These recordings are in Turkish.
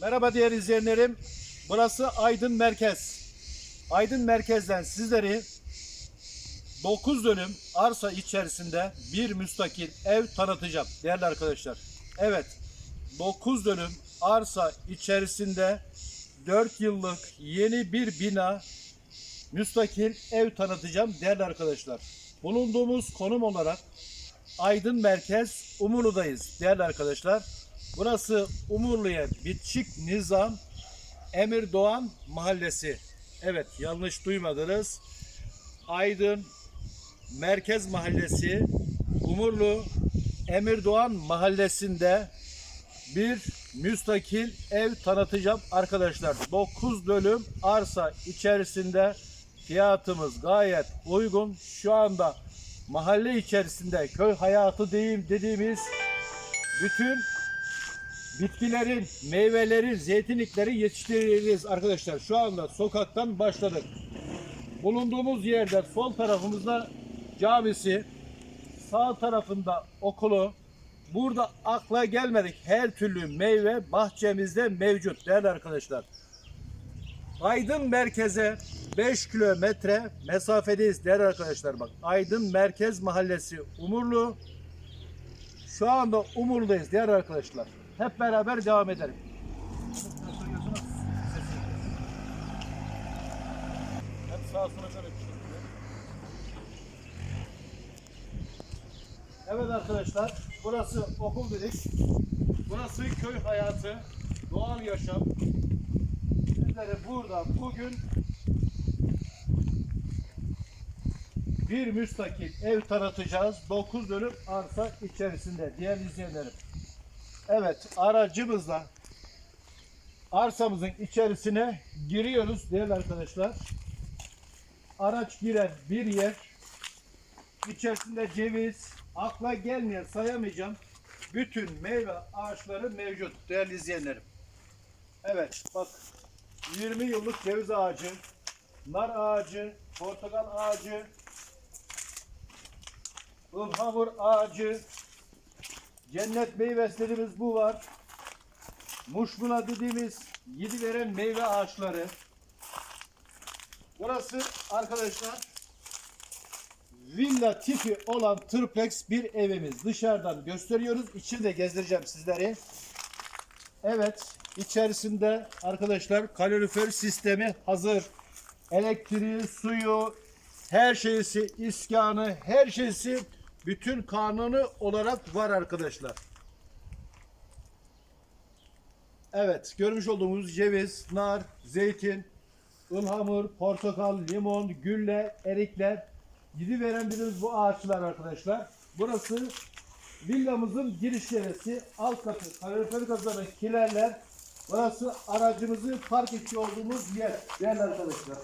Merhaba değerli izleyenlerim. Burası Aydın Merkez. Aydın Merkez'den sizleri 9 dönüm arsa içerisinde bir müstakil ev tanıtacağım değerli arkadaşlar. Evet 9 dönüm arsa içerisinde 4 yıllık yeni bir bina müstakil ev tanıtacağım değerli arkadaşlar. Bulunduğumuz konum olarak Aydın Merkez Umurlu'dayız değerli arkadaşlar. Burası Umurlu'ya bitişik Nizam Emir Doğan Mahallesi. Evet yanlış duymadınız. Aydın Merkez Mahallesi Umurlu Emir Doğan Mahallesi'nde bir müstakil ev tanıtacağım arkadaşlar. 9 dönüm arsa içerisinde fiyatımız gayet uygun. Şu anda mahalle içerisinde köy hayatı deyim dediğimiz bütün bitkilerin, meyvelerin, zeytinlikleri yetiştiririz arkadaşlar. Şu anda sokaktan başladık. Bulunduğumuz yerde sol tarafımızda camisi, sağ tarafında okulu, burada akla gelmedik her türlü meyve bahçemizde mevcut değerli arkadaşlar. Aydın merkeze 5 kilometre mesafedeyiz değerli arkadaşlar. Bak Aydın Merkez Mahallesi Umurlu. Şu anda Umurlu'dayız değerli arkadaşlar. Hep beraber devam edelim. Hep sağa sola bir şekilde. Evet arkadaşlar, burası okul dedik. Burası köy hayatı, doğal yaşam. Sizlere burada bugün bir müstakil ev tanıtacağız. 9 dönüm arsa içerisinde değerli izleyenlerim. Evet aracımızla arsamızın içerisine giriyoruz değerli arkadaşlar. Araç giren bir yer. İçerisinde ceviz, akla gelmeyen sayamayacağım bütün meyve ağaçları mevcut değerli izleyenlerim. Evet bak 20 yıllık ceviz ağacı, nar ağacı, portakal ağacı, ıhlamur ağacı, cennet meyvelerimiz bu var. Muşmula dediğimiz yedi veren meyve ağaçları. Burası arkadaşlar villa tipi olan triplex bir evimiz. Dışarıdan gösteriyoruz. İçini de gezdireceğim sizlere. Evet, içerisinde arkadaşlar kalorifer sistemi hazır. Elektriği, suyu, her şeysi, iskanı, her şeysi bütün kanunu olarak var arkadaşlar. Evet, görmüş olduğumuz ceviz, nar, zeytin, ılhamur, portakal, limon, gülle, erikler, gidi veren birimiz bu ağaçlar arkadaşlar. Burası villamızın giriş yerisi. Alt katı kalorifer gazları kilerler. Burası aracımızı park etmiş olduğumuz yer. Değerli arkadaşlar.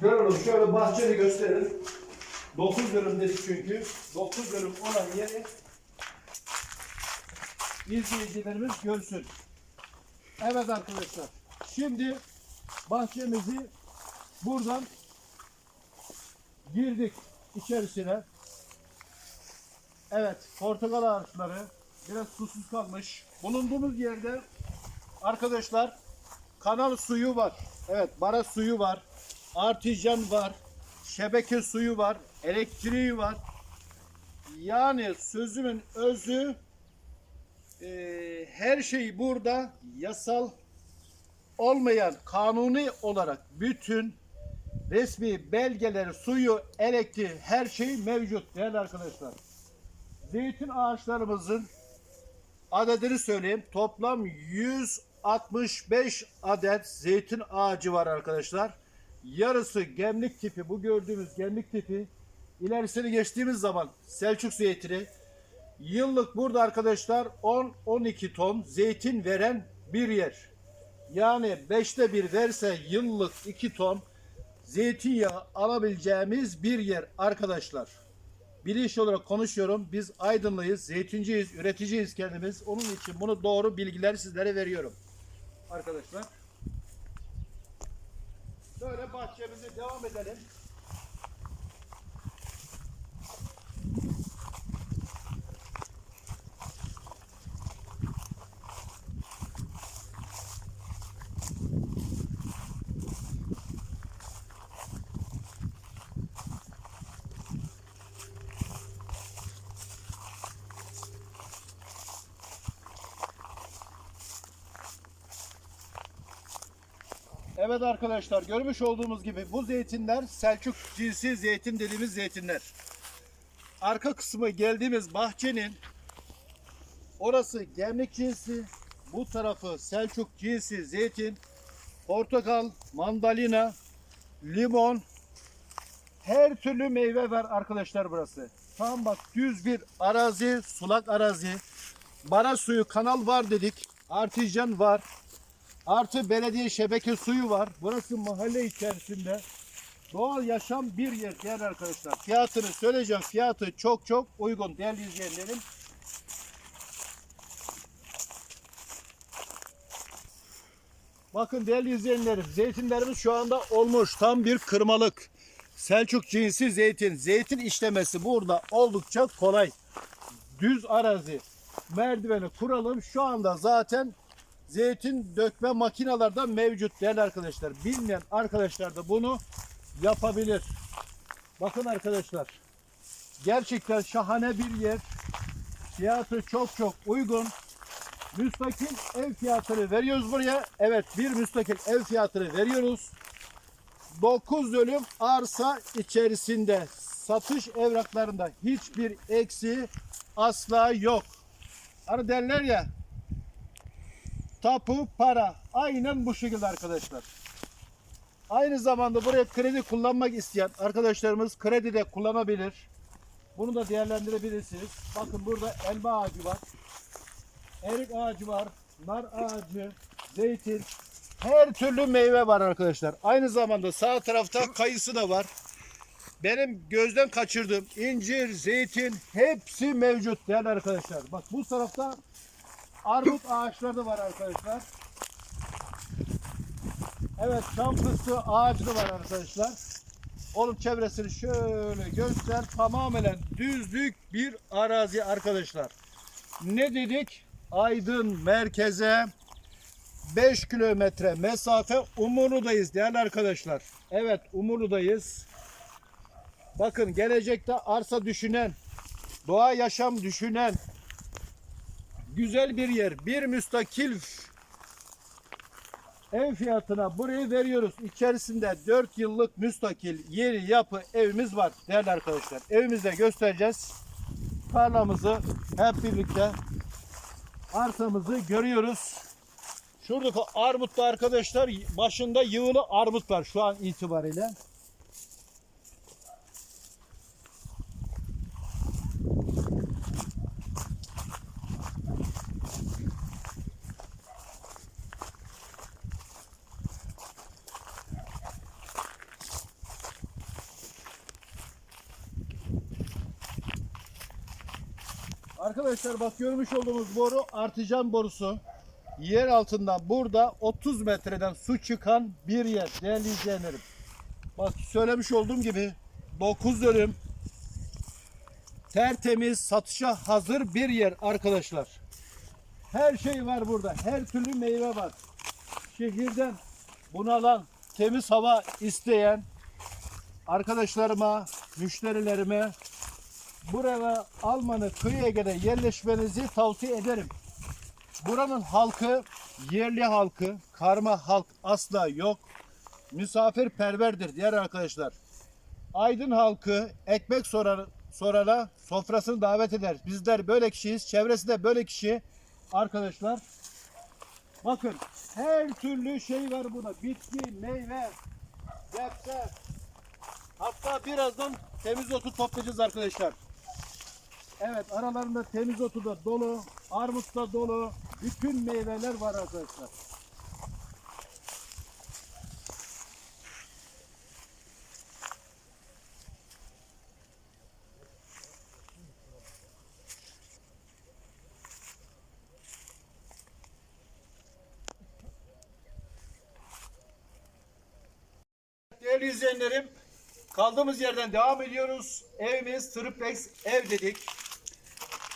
Görelim şöyle bahçeni gösterelim. 9 dönüm dedik çünkü. 9 dönüm olan yeri izleyicilerimiz görsün. Evet arkadaşlar. Şimdi bahçemizi buradan girdik içerisine. Evet, portakal ağaçları biraz susuz kalmış. Bulunduğumuz yerde arkadaşlar kanal suyu var. Evet, bara suyu var. Artijan var. Şebeke suyu var. Elektriği var. Yani sözümün özü eee, her şey burada yasal olmayan kanuni olarak bütün resmi belgeleri, suyu, elektriği her şey mevcut değerli arkadaşlar. Zeytin ağaçlarımızın adedini söyleyeyim. Toplam 165 adet zeytin ağacı var arkadaşlar. Yarısı gemlik tipi. Bu gördüğümüz gemlik tipi. İlerisini geçtiğimiz zaman Selçuk zeytini. Yıllık burada arkadaşlar 10-12 ton zeytin veren bir yer. Yani beşte bir verse yıllık 2 ton zeytinyağı alabileceğimiz bir yer arkadaşlar. Bilinçli olarak konuşuyorum. Biz Aydınlıyız, zeytinciyiz, üreticiyiz kendimiz. Onun için bunu doğru bilgiler sizlere veriyorum. Arkadaşlar. Böyle bahçemize devam edelim. Evet arkadaşlar görmüş olduğumuz gibi bu zeytinler Selçuk cinsi zeytin dediğimiz zeytinler. Arka kısmı geldiğimiz bahçenin orası gemlik cinsi, bu tarafı Selçuk cinsi zeytin, portakal, mandalina, limon, her türlü meyve var arkadaşlar burası. Tam bak düz bir arazi, sulak arazi. Bara suyu kanal var dedik. Artijan var. Artı belediye şebeke suyu var. Burası mahalle içerisinde. Doğal yaşam bir yer değerli arkadaşlar. Fiyatını söyleyeceğim. Fiyatı çok çok uygun değerli izleyenlerim. Bakın değerli izleyenlerim zeytinlerimiz şu anda olmuş. Tam bir kırmalık. Selçuk cinsi zeytin. Zeytin işlemesi burada oldukça kolay. Düz arazi. Merdiveni kuralım. Şu anda zaten zeytin dökme makineler de mevcut değerli arkadaşlar. Bilmeyen arkadaşlar da bunu yapabilir. Bakın arkadaşlar. Gerçekten şahane bir yer. Fiyatı çok çok uygun. Müstakil ev fiyatını veriyoruz buraya. Evet bir müstakil ev fiyatını veriyoruz. 9 dönüm arsa içerisinde satış evraklarında hiçbir eksiği asla yok. Hani derler ya tapu para. Aynen bu şekilde arkadaşlar. Aynı zamanda buraya kredi kullanmak isteyen arkadaşlarımız kredi de kullanabilir. Bunu da değerlendirebilirsiniz. Bakın burada elma ağacı var. Erik ağacı var. Nar ağacı, zeytin. Her türlü meyve var arkadaşlar. Aynı zamanda sağ tarafta kayısı da var. Benim gözden kaçırdığım incir, zeytin hepsi mevcut değerli arkadaşlar. Bak bu tarafta armut ağaçları da var arkadaşlar. Evet çam fıstığı ağacı da var arkadaşlar. Oğlum çevresini şöyle göster. Tamamen düzlük bir arazi arkadaşlar. Ne dedik? Aydın merkeze 5 kilometre mesafe Umurlu'dayız değerli arkadaşlar. Evet Umurlu'dayız. Bakın gelecekte arsa düşünen, doğa yaşam düşünen güzel bir yer. Bir müstakil ev fiyatına burayı veriyoruz. İçerisinde 4 yıllık müstakil yeri yapı evimiz var değerli arkadaşlar. Evimizde göstereceğiz. Tarlamızı hep birlikte arsamızı görüyoruz. Şuradaki armutta arkadaşlar başında yığılı armut var şu an itibariyle. Arkadaşlar bak görmüş olduğumuz boru artijan borusu. Yer altından burada 30 metreden su çıkan bir yer değerli izleyenlerim. Bak söylemiş olduğum gibi 9 dönüm tertemiz satışa hazır bir yer arkadaşlar. Her şey var burada. Her türlü meyve var. Şehirden bunalan, temiz hava isteyen arkadaşlarıma, müşterilerime buraya Almanı köy Ege'de yerleşmenizi tavsiye ederim. Buranın halkı yerli halkı, karma halk asla yok. Misafirperverdir diğer arkadaşlar. Aydın halkı ekmek sorar, sorana sofrasını davet eder. Bizler böyle kişiyiz. Çevresi de böyle kişi arkadaşlar. Bakın her türlü şey var burada. Bitki, meyve, zepse. Hatta birazdan temiz otu toplayacağız arkadaşlar. Evet aralarında temiz otu da dolu, armut da dolu, bütün meyveler var arkadaşlar. Değerli izleyenlerim, kaldığımız yerden devam ediyoruz. Evimiz triplex ev dedik.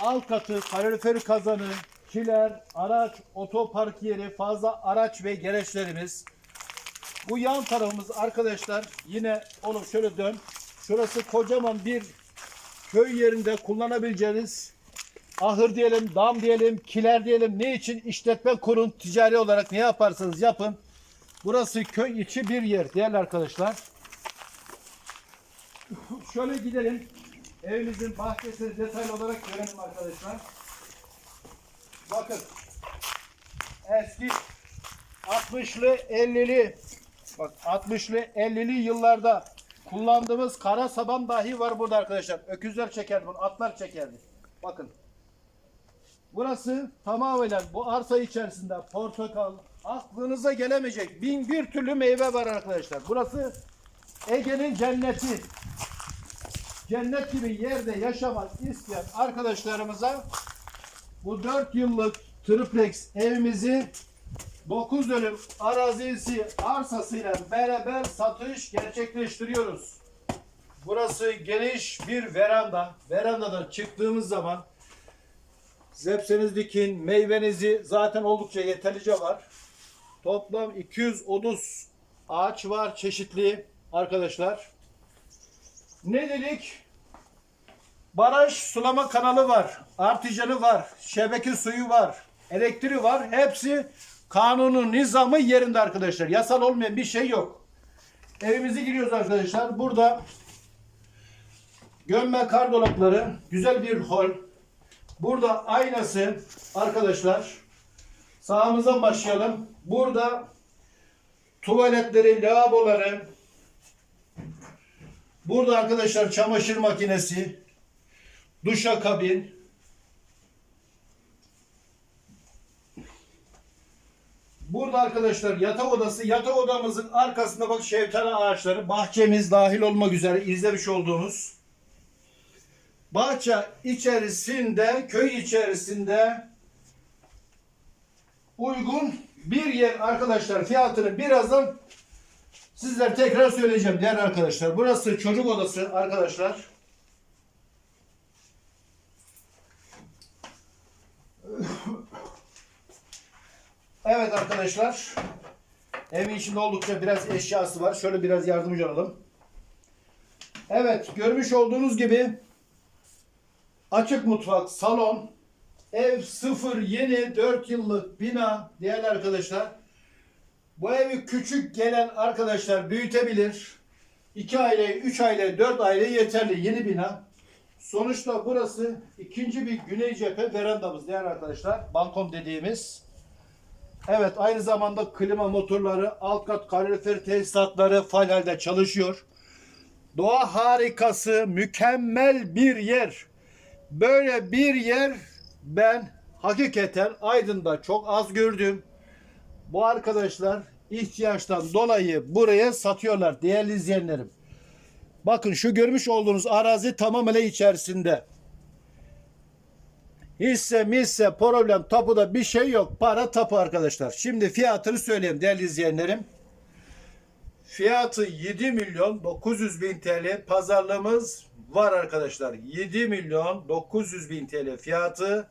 Alt katı, kaloriferi kazanı, kiler, araç, otopark yeri, fazla araç ve gereçlerimiz. Bu yan tarafımız arkadaşlar yine oğlum şöyle dön. Şurası kocaman bir köy yerinde kullanabileceğiniz ahır diyelim, dam diyelim, kiler diyelim. Ne için işletme kurun ticari olarak ne yaparsanız yapın. Burası köy içi bir yer değerli arkadaşlar. Şöyle gidelim. Evimizin bahçesini detaylı olarak görelim arkadaşlar. Bakın. Eski 60'lı 50'li bak 60'lı 50'li yıllarda kullandığımız kara saban dahi var burada arkadaşlar. Öküzler çekerdi bunu, atlar çekerdi. Bakın. Burası tamamen bu arsa içerisinde portakal, aklınıza gelemeyecek bin bir türlü meyve var arkadaşlar. Burası Ege'nin cenneti. Cennet gibi yerde yaşamak isteyen arkadaşlarımıza bu 4 yıllık triplex evimizi 9 dönüm arazisi arsasıyla beraber satış gerçekleştiriyoruz. Burası geniş bir veranda. Verandadan çıktığımız zaman zepseniz dikin, meyvenizi zaten oldukça yeterlice var. Toplam 230 ağaç var çeşitli arkadaşlar. Ne dedik? Baraj sulama kanalı var. Articanı var. Şebeke suyu var. Elektriği var. Hepsi kanunun nizamı yerinde arkadaşlar. Yasal olmayan bir şey yok. Evimize giriyoruz arkadaşlar. Burada gömme kar dolapları. Güzel bir hol. Burada aynası arkadaşlar. Sağımızdan başlayalım. Burada tuvaletleri, lavaboları, Burada arkadaşlar çamaşır makinesi, duşakabin, Burada arkadaşlar yatak odası. Yatak odamızın arkasında bak şeftali ağaçları. Bahçemiz dahil olmak üzere izlemiş olduğunuz. Bahçe içerisinde, köy içerisinde uygun bir yer arkadaşlar. Fiyatını birazdan Sizler tekrar söyleyeceğim değerli arkadaşlar. Burası çocuk odası arkadaşlar. Evet arkadaşlar. Evin içinde oldukça biraz eşyası var. Şöyle biraz yardımcı olalım. Evet görmüş olduğunuz gibi açık mutfak, salon, ev sıfır yeni 4 yıllık bina değerli arkadaşlar. Bu evi küçük gelen arkadaşlar büyütebilir. 2 aile, 3 aile, 4 aile yeterli yeni bina. Sonuçta burası ikinci bir güney cephe verandamız değerli arkadaşlar. Balkon dediğimiz. Evet aynı zamanda klima motorları, alt kat kalorifer tesisatları faal halde çalışıyor. Doğa harikası, mükemmel bir yer. Böyle bir yer ben hakikaten Aydın'da çok az gördüm. Bu arkadaşlar ihtiyaçtan dolayı buraya satıyorlar değerli izleyenlerim. Bakın şu görmüş olduğunuz arazi tamamıyla içerisinde. Hisse misse problem tapuda bir şey yok. Para tapu arkadaşlar. Şimdi fiyatını söyleyeyim değerli izleyenlerim. Fiyatı 7 milyon 900 bin TL. Pazarlığımız var arkadaşlar. 7 milyon 900 bin TL fiyatı.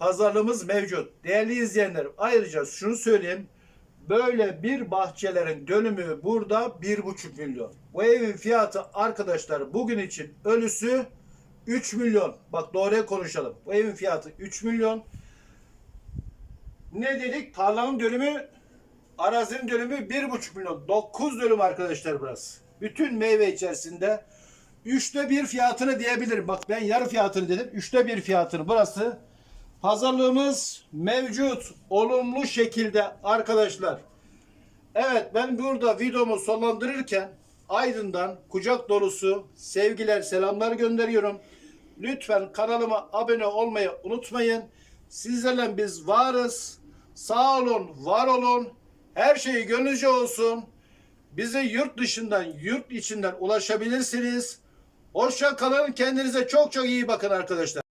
Pazarlığımız mevcut. Değerli izleyenlerim ayrıca şunu söyleyeyim. Böyle bir bahçelerin dönümü burada 1,5 milyon. Bu evin fiyatı arkadaşlar bugün için ölüsü 3 milyon. Bak doğruya konuşalım. Bu evin fiyatı 3 milyon. Ne dedik? Tarlanın dönümü arazinin dönümü 1,5 milyon. 9 dönüm arkadaşlar burası. Bütün meyve içerisinde üçte bir fiyatını diyebilirim. Bak ben yarı fiyatını dedim. Üçte bir fiyatını burası. Pazarlığımız mevcut. Olumlu şekilde arkadaşlar. Evet ben burada videomu sonlandırırken Aydın'dan kucak dolusu sevgiler selamlar gönderiyorum. Lütfen kanalıma abone olmayı unutmayın. Sizlerle biz varız. Sağ olun, var olun. Her şey gönlünüzce olsun. Bize yurt dışından, yurt içinden ulaşabilirsiniz. Hoşça kalın. Kendinize çok çok iyi bakın arkadaşlar.